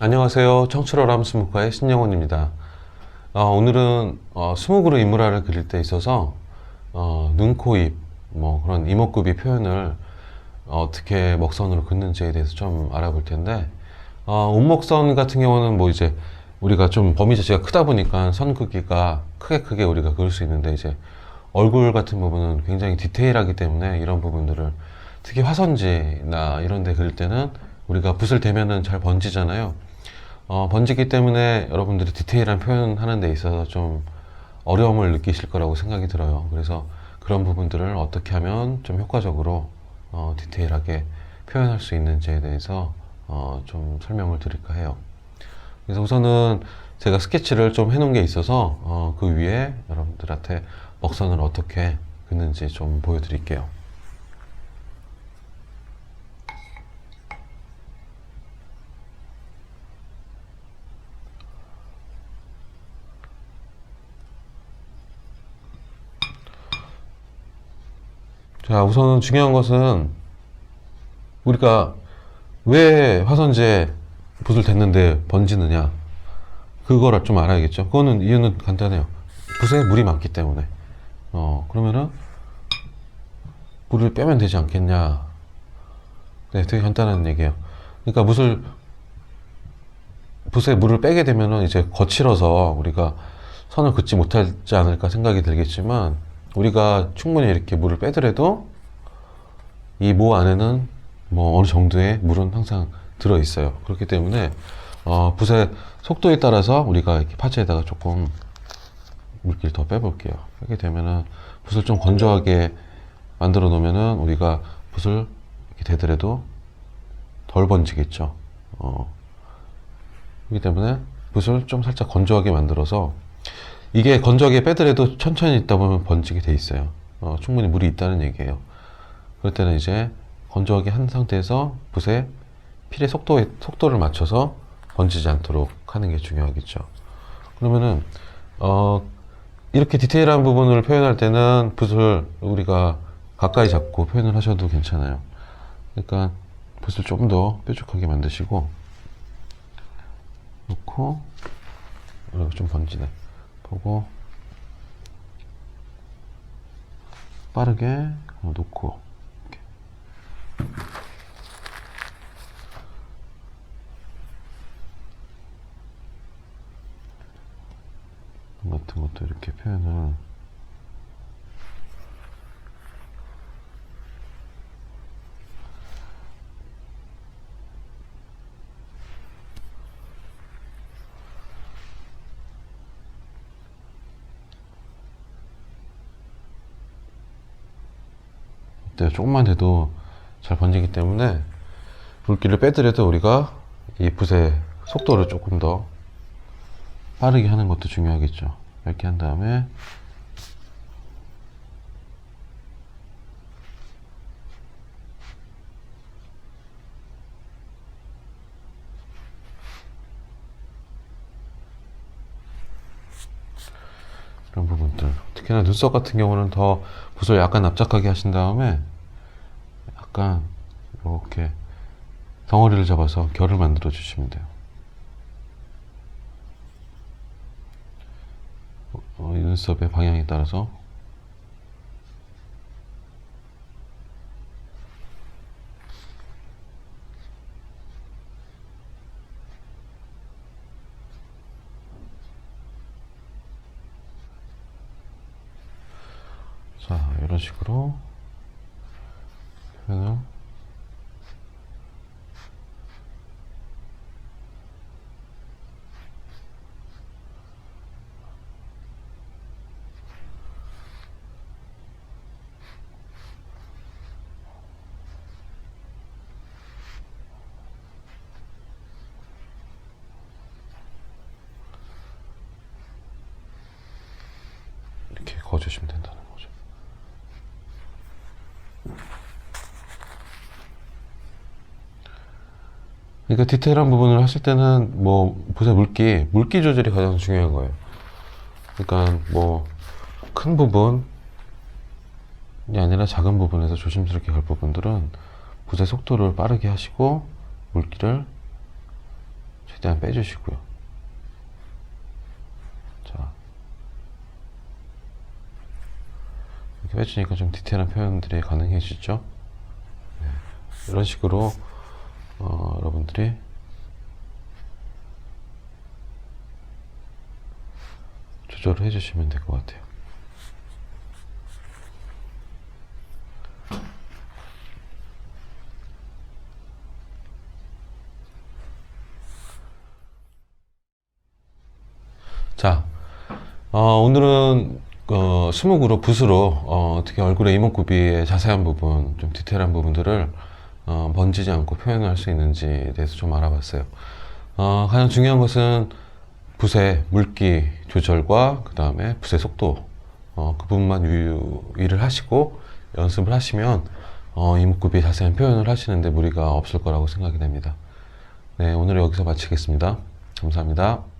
안녕하세요. 청출어람 스무과의 신영원입니다. 어, 오늘은 어, 스무그로 인물화를 그릴 때 있어서 어, 눈, 코, 입, 뭐 그런 이목구비 표현을 어떻게 먹선으로 긋는지에 대해서 좀 알아볼 텐데 어, 옷목선 같은 경우는 뭐 이제 우리가 좀 범위 자체가 크다 보니까 선 긋기가 크게 크게 우리가 그릴 수 있는데 이제 얼굴 같은 부분은 굉장히 디테일하기 때문에 이런 부분들을 특히 화선지나 이런 데 그릴 때는 우리가 붓을 대면은 잘 번지잖아요. 어, 번지기 때문에 여러분들이 디테일한 표현하는 데 있어서 좀 어려움을 느끼실 거라고 생각이 들어요. 그래서 그런 부분들을 어떻게 하면 좀 효과적으로 어, 디테일하게 표현할 수 있는지에 대해서 어, 좀 설명을 드릴까 해요. 그래서 우선은 제가 스케치를 좀 해놓은 게 있어서 어, 그 위에 여러분들한테 먹선을 어떻게 긋는지 좀 보여드릴게요. 자, 우선은 중요한 것은 우리가 왜 화선지에 붓을 댔는데 번지느냐 그거를 좀 알아야겠죠. 그거는 이유는 간단해요. 붓에 물이 많기 때문에. 어 그러면은 물을 빼면 되지 않겠냐. 네, 되게 간단한 얘기예요. 그러니까 붓을 붓에 물을 빼게 되면은 이제 거칠어서 우리가 선을 긋지 못하지 않을까 생각이 들겠지만 우리가 충분히 이렇게 물을 빼더라도 이 모 안에는 뭐 어느 정도의 물은 항상 들어 있어요. 그렇기 때문에 어, 붓의 속도에 따라서 우리가 이렇게 파츠에다가 조금 물기를 더 빼볼게요. 빼게 되면은 붓을 좀 건조하게 만들어 놓으면은 우리가 붓을 이렇게 대더라도 덜 번지겠죠. 어, 그렇기 때문에 붓을 좀 살짝 건조하게 만들어서 이게 건조하게 빼더라도 천천히 있다 보면 번지게 돼 있어요. 어, 충분히 물이 있다는 얘기예요. 그럴 때는 이제 건조하게 한 상태에서 붓에 필의 속도에, 속도를 맞춰서 번지지 않도록 하는 게 중요하겠죠. 그러면은, 어, 이렇게 디테일한 부분을 표현할 때는 붓을 우리가 가까이 잡고 표현을 하셔도 괜찮아요. 그러니까 붓을 조금 더 뾰족하게 만드시고, 놓고, 어, 좀 번지네. 보고, 빠르게 놓고, 이렇게. 같은 것도 이렇게 표현을 네, 조금만 돼도 잘 번지기 때문에 물기를 빼더라도 우리가 이 붓의 속도를 조금 더 빠르게 하는 것도 중요하겠죠. 이렇게 한 다음에 이런 부분들 특히나 눈썹 같은 경우는 더 붓을 약간 납작하게 하신 다음에 약간 이렇게 덩어리를 잡아서 결을 만들어 주시면 돼요. 어, 이 눈썹의 방향에 따라서 자 이런 식으로. 표현을 이렇게 그어주시면 된다는 거죠. 그러니까 디테일한 부분을 하실 때는 뭐 보세요 물기 물기 조절이 가장 중요한 거예요. 그러니까 뭐 큰 부분이 아니라 작은 부분에서 조심스럽게 갈 부분들은 붓의 속도를 빠르게 하시고 물기를 최대한 빼주시고요. 자. 이렇게 빼주니까 좀 디테일한 표현들이 가능해지죠. 네. 이런 식으로, 어, 여러분들이 조절을 해주시면 될 것 같아요. 자, 어, 오늘은 어, 스무그룹 붓으로 어, 떻게 얼굴의 이목구비의 자세한 부분, 좀 디테일한 부분들을 어, 번지지 않고 표현할 수 있는지에 대해서 좀 알아봤어요. 어, 가장 중요한 것은 붓의 물기 조절과 그 다음에 붓의 속도 어, 그 부분만 유의를 하시고 연습을 하시면 어, 이목구비 자세한 표현을 하시는데 무리가 없을 거라고 생각이 됩니다. 네, 오늘 여기서 마치겠습니다. 감사합니다.